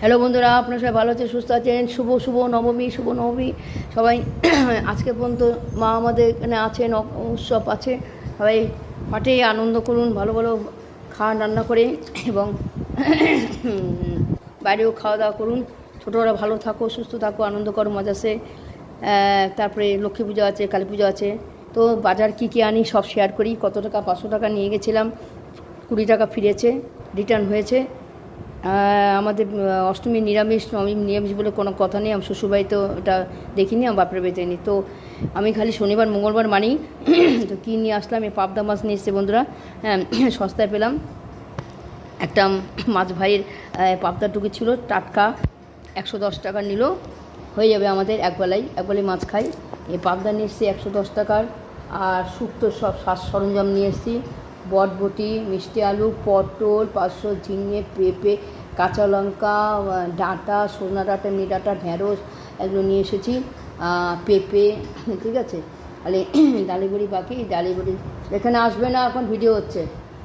Hello বন্ধুরা, আপনারা সবাই ভালো আছেন, সুস্থ আছেন? শুভ শুভ নবমী শুভ নবমী। সবাই আজকে পর্যন্ত মা আমাদের এখানে আছেন উৎসব আছে। সবাই মাঠে আনন্দ করুন, ভালো ভালো খাওয়া রান্না করে এবং বাইরেও খাওয়া দাওয়া করুন। ছোটোরা ভালো থাকো, সুস্থ থাকো, আনন্দ করো মজাসে তারপরে লক্ষ্মী পুজো আছে, কালী পুজো আছে। তো বাজার কী কী আনি সব শেয়ার করি। কত টাকা, পাঁচশো টাকা নিয়ে গেছিলাম, কুড়ি টাকা ফিরেছে রিটার্ন হয়েছে। আমাদের অষ্টমী নিরামিষ নবমী নিরামিষ বলে কোনো কথা নেই আমি শ্বশুরবাড়িতে ওটা দেখিনি আমার বাপের বাড়িতে নি তো আমি খালি শনিবার মঙ্গলবার মানি। তো কী নিয়ে আসলাম এই পাবদা মাছ নিয়ে এসছে বন্ধুরা। হ্যাঁ সস্তায় পেলাম। একটা মাছ ভাইয়ের আহ, পাবদাটুকু ছিল টাটকা একশো দশ টাকা নিল। হয়ে যাবে আমাদের একবেলাই একবেলাই মাছ খাই। এই পাবদা নিয়ে এসেছি একশো দশ টাকার। আর শুক্তো সব সাজ সরঞ্জাম নিয়ে এসেছি। বটবটি, মিষ্টি আলু, পটল, পাঁচশো ঝিঙে, পেঁপে, কাঁচা লঙ্কা, ডাঁটা, সোনা ডাঁটা এমনি ডাঁটা ঢ্যাঁড়স এগুলো নিয়ে এসেছি। পেঁপে, ঠিক আছে? তাহলে ডালি বড়ি বাকি ডালি বড়ি এখানে আসবে না, এখন ভিডিও হচ্ছে।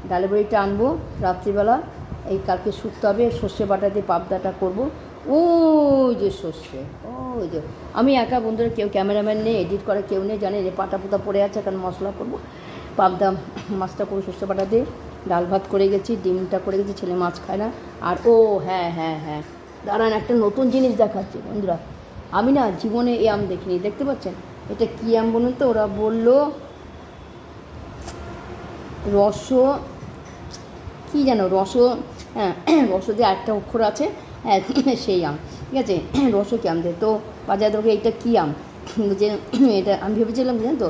ডালি বড়িটা আনব রাত্রিবেলা। এই কালকে শুকতে হবে, সর্ষে বাটা দিয়ে পাবদাটা করব। ওই যে সর্ষে, ওই যে। আমি একা বন্ধুরা, কেউ ক্যামেরাম্যান নেই, এডিট করে কেউ নেই জানে রে পাটা পুতা পড়ে আছে কারণ মশলা করব। পাবদা মাছটা করে সর্ষে বাটা দিয়ে ডাল ভাত করে গেছি, ডিমটা করে গেছি, ছেলে মাছ খায় না। আর ও হ্যাঁ হ্যাঁ হ্যাঁ। দাঁড়ান, একটা নতুন জিনিস দেখাচ্ছি বন্ধুরা। আমি না জীবনে এই আম দেখিনি, দেখতে পাচ্ছেন? এটা কী আম বলুন তো? ওরা বলল রস, কি জানো রস হ্যাঁ রস দিয়ে আরেকটা অক্ষর আছে হ্যাঁ সেই আম, ঠিক আছে? রস কি আম দিয়ে? তো বাজার দোকে এটা কী আম? যে, এটা আমি ভেবেছিলাম, জানেন তো?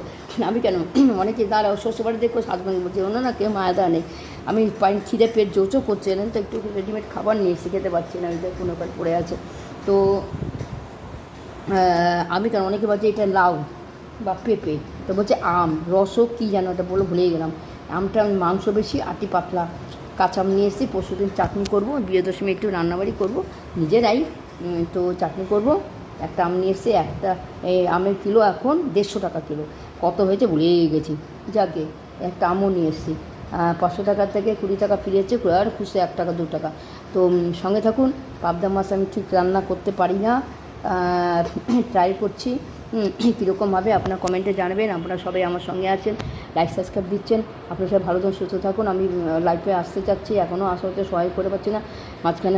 আমি কেন? অনেকে দাঁড়াও শস্য বাড়ি দেখো সাজবেন বলছে, ওনা না কেউ মায়া নেই। আমি পাই খিদে পেট জোচো করছে, জানেন তো, একটু রেডিমেড খাবার নিয়ে এসে খেতে পারছি না এটা কোনো কাজ পড়ে আছে। তো আমি কেন, অনেকে বলছে এটা লাউ বা পেঁপে, তো বলছে আম, রসও কী যেন এটা বলে ভুলেই গেলাম। আমটা আমি মাংস বেশি, আটি পাতলা কাঁচা আম নিয়ে এসেছি পরশু দিন চাটনি করব বিয়ে দশমী একটু রান্নাবাড়ি করব নিজেরাই তো চাটনি করব, একটা আম নিয়ে এসেছি, একটা, এই আমের কিলো এখন দেড়শো টাকা কিলো। কত হয়েছে ভুলেই গেছি। যাকে একটা আমও নিয়ে এসেছি। পাঁচশো টাকার থেকে কুড়ি টাকা ফিরেছে, আর খুশি এক টাকা, দু টাকা। তো সঙ্গে থাকুন, পাবদা মাছ আমি ঠিক রান্না করতে পারি না। ট্রাই করছি। কীরকমভাবে আপনার কমেন্টে জানাবেন। আপনারা সবাই আমার সঙ্গে আছেন লাইক সাবস্ক্রাইব দিচ্ছেন। আপনারা সবাই ভালো থাকুন, সুস্থ থাকুন। আমি লাইফে আসতে চাচ্ছি, এখনও আসা হতে সহায় করে পারছি না। মাঝখানে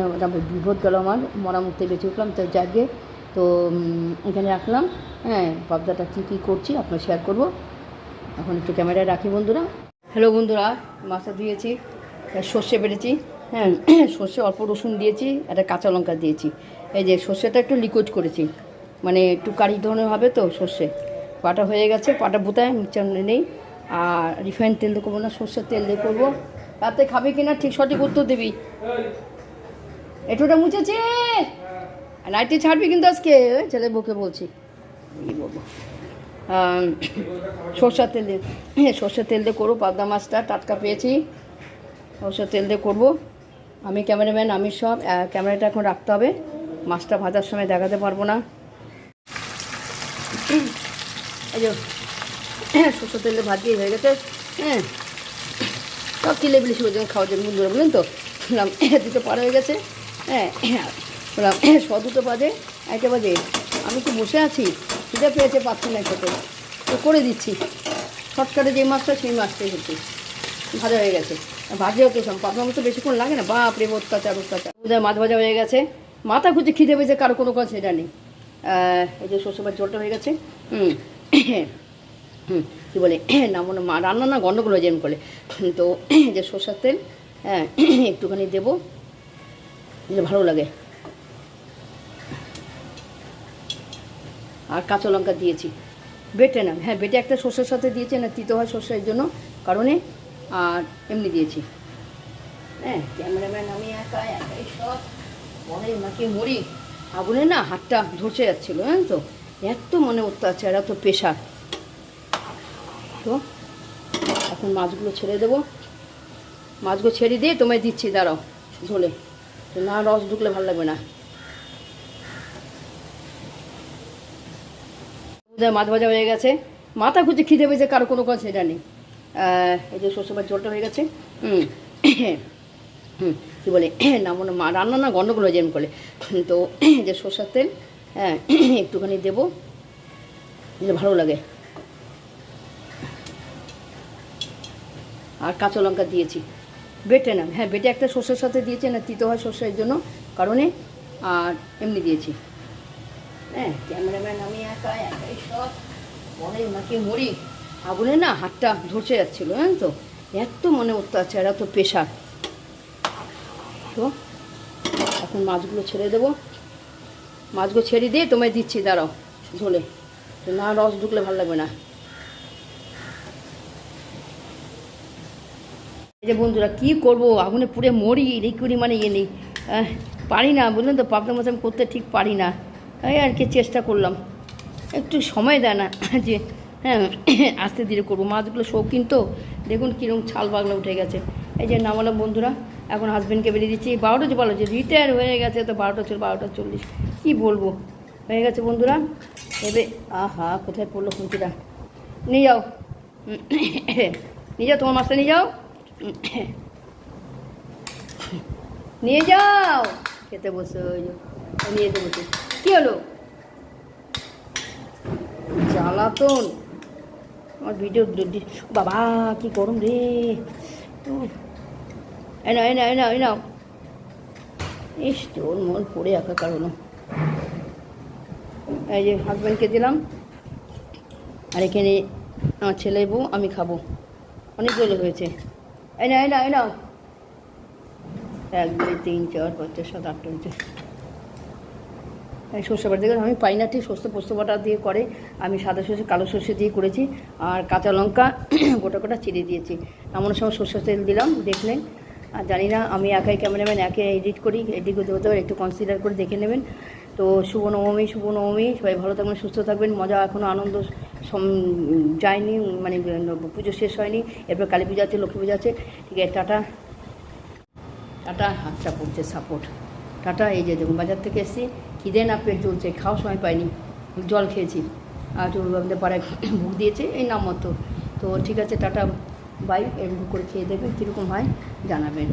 বিপদ গেল আমার, মরা মুক্তি বেঁচে উঠলাম। তো যাকে তো এখানে রাখলাম। হ্যাঁ পাবদাটা কী কী করছি, আপনার শেয়ার করব। এখন একটু ক্যামেরায় রাখি বন্ধুরা। হ্যালো বন্ধুরা, মাছটা ধুয়েছি সর্ষে বেড়েছি হ্যাঁ সর্ষে অল্প রসুন দিয়েছি, একটা কাঁচা লঙ্কা দিয়েছি। এই যে, সর্ষেটা একটু লিকুইড করেছি। মানে একটু কারি ধরনের হবে তো, সর্ষে। পাটা হয়ে গেছে, পাটা বোতায় মিক্সচার নেই। আর রিফাইন তেল দিয়ে করব না, সর্ষের তেল দিয়ে করব। রাতে খাবে কিনা, ঠিক সঠিক উত্তর দিবি। এটুটা মুছেছি লাইটে ছাড়বি কিন্তু আজকে ছেলে বউকে বলছি। আম, তেল দিয়ে হ্যাঁ সর্ষের তেল দিয়ে করব পাবদা মাছটা টাটকা পেয়েছি। সর্ষের তেল দিয়ে করব। আমি ক্যামেরাম্যান আমি সব ক্যামেরাটা এখন রাখতে হবে। মাছটা ভাজার সময় দেখাতে পারব না। এই যে সর্ষের তেল দিয়ে ভাত দিয়ে হয়ে গেছে। হ্যাঁ সব চিলে বিলি শুরু খাওয়ার জন্য বন্ধুরা বললেন তো। দুটো পার হয়ে গেছে। হ্যাঁ বললাম ছ দুটো বাজে, একটা বাজে। আমি তো বসে আছি? খিদে পেয়েছে পাচ্ছি না খেতে। তো করে দিচ্ছি। শর্টকাটে যে মাছটা, সেই মাছটাই হচ্ছে। ভাজা হয়ে গেছে। ভাজা হতো সব পাতলা মতো বেশিক্ষণ লাগে না। বাপ রে অত্যাচার অত্যাচার ওদের মাছ ভাজা হয়ে গেছে। মাথা খুঁজে খিদে পেয়েছে, কারও কোনো কাজ সেটা নেই। এই যে শস্য জলটা হয়ে গেছে। হুম হুম, কী বলে, না, মনে মা, রান্না না, গন্ডগোল হয়ে যেমন করে। তো যে সর্ষের তেল হ্যাঁ একটুখানি দেবো। ভালো লাগে। আর কাঁচা লঙ্কা দিয়েছি। বেটে না হ্যাঁ বেটে একটা সর্ষের সাথে দিয়েছি, না, তিতো হয় সর্ষের জন্য কারণে। আর এমনি দিয়েছি। হ্যাঁ ক্যামেরাম্যান, আমি একা, একাই সব। বলে নাকি মরি। আগুনে না, হাতটা ধরছে যাচ্ছিল জানেন তো? এত মনে অত্যাচার এত পেশার। তো, এখন মাছগুলো ছেড়ে দেবো। মাছগুলো ছেড়ে দিয়ে তোমায় দিচ্ছি, দাঁড়াও, ঝোলে। তো না, রস ঢুকলে ভালো লাগবে না। মাছ ভাজা হয়ে গেছে। মাথা খুঁজে খিদে পেয়েছে, কারও কোনো কাজ সেটা নেই। এই যে মাছ ঝোলটা হয়ে গেছে। হুম হুম, কী বলে, না, মনে রান্না না, গন্ডগোল হয়ে এরম করলে তো, যে সর্ষের তেল হ্যাঁ একটুখানি দেবো। ভালো লাগে। আর কাঁচা লঙ্কা দিয়েছি। বেটে না হ্যাঁ বেটে একটা সর্ষের সাথে দিয়েছি, না, তিতো হয় সর্ষের জন্য কারণে, আর এমনি দিয়েছি। হ্যাঁ ক্যামেরাম্যান আমি একা একাই সব। পরে ওনাকে মরি। আগুনে না, হাতটা ধরছে যাচ্ছিল, জানেন তো? এত মনে অত্যাচার এত পেশার। তো এখন মাছগুলো ছেড়ে দেবো। মাছগুলো ছেড়ে দিয়ে তোমায় দিচ্ছি, দাঁড়াও, ঝোলে। না, রস ঢুকলে ভালো লাগবে না। এই যে বন্ধুরা, কি করব? আগুনে পুড়ে মরি রিকুরি মানে ইয়ে নেই। পারি না, বুঝলেন তো? পাবনা মাছ আমি করতে ঠিক পারি না। এই আর কি চেষ্টা করলাম। একটু সময় দেয় না, যে হ্যাঁ আস্তে ধীরে করব। মাছগুলো শৌখিন তো, দেখুন কীরকম ছাল বাগলা উঠে গেছে। এই যে নামালাম বন্ধুরা, এখন হাজব্যান্ডকে বেরিয়ে দিচ্ছি। বারোটা যে বলো যে রিটায়ার হয়ে গেছে তো বারোটা চল, বারোটা চল্লিশ। কী বলব? হয়ে গেছে বন্ধুরা। এবে আহা, কোথায় পড়ল খুঁটিটা নিয়ে যাও। নিয়ে যাও, তোমার মাছটা নিয়ে যাও। নিয়ে যাও। খেতে বসে, ওই নিয়ে যেতে বসে। কী হলো? জ্বালাতন। আমার ভিডিও বাবা, কি গরম রে। এই নাও এই নাও ইস, তোর মন পড়ে একাকার হলো। এই যে হাজব্যান্ডকে দিলাম। আর এখানে আমার ছেলে বউ, আমি খাব। অনেকগুলো হয়েছে। এই নাও এই নাও এই নাও। এক, দুই, তিন, চার, পাঁচ, ছয়, সাত, আট এই সর্ষে বাটা দিয়ে আমি পাই না, ঠিক সর্ষে পোস্ত বাটা দিয়ে করে আমি সাদা সর্ষে, কালো সর্ষে দিয়ে করেছি। আর কাঁচা লঙ্কা, গোটা গোটা চিড়ে দিয়েছি। এমন সময় সর্ষের তেল দিলাম, দেখলেন। আর জানি না, আমি একাই ক্যামেরাম্যান, একে এডিট করি, এডিট করতে পারে একটু কনসিডার করে দেখে নেবেন। তো শুভ নবমী শুভ নবমী সবাই ভালো থাকবেন, সুস্থ থাকবেন। মজা এখনও আনন্দ যায়নি মানে পুজো শেষ হয়নি। এরপর কালী পূজা আছে, লক্ষ্মী পূজা আছে। ঠিক আছে, টাটা। টাটা, হাতটা পড়ছে সাপোর্ট টাটা, এই যে দেখুন বাজার থেকে এসেছি। খিদে না পেট চলছে খাওয়ার সময় পাইনি। জল খেয়েছি। আর আমাদের পাড়ায় বুক দিয়েছে, এই নাম মতো। তো ঠিক আছে, টাটা, বাই, এরকম করে খেয়ে দেবেন, কীরকম হয় জানাবেন।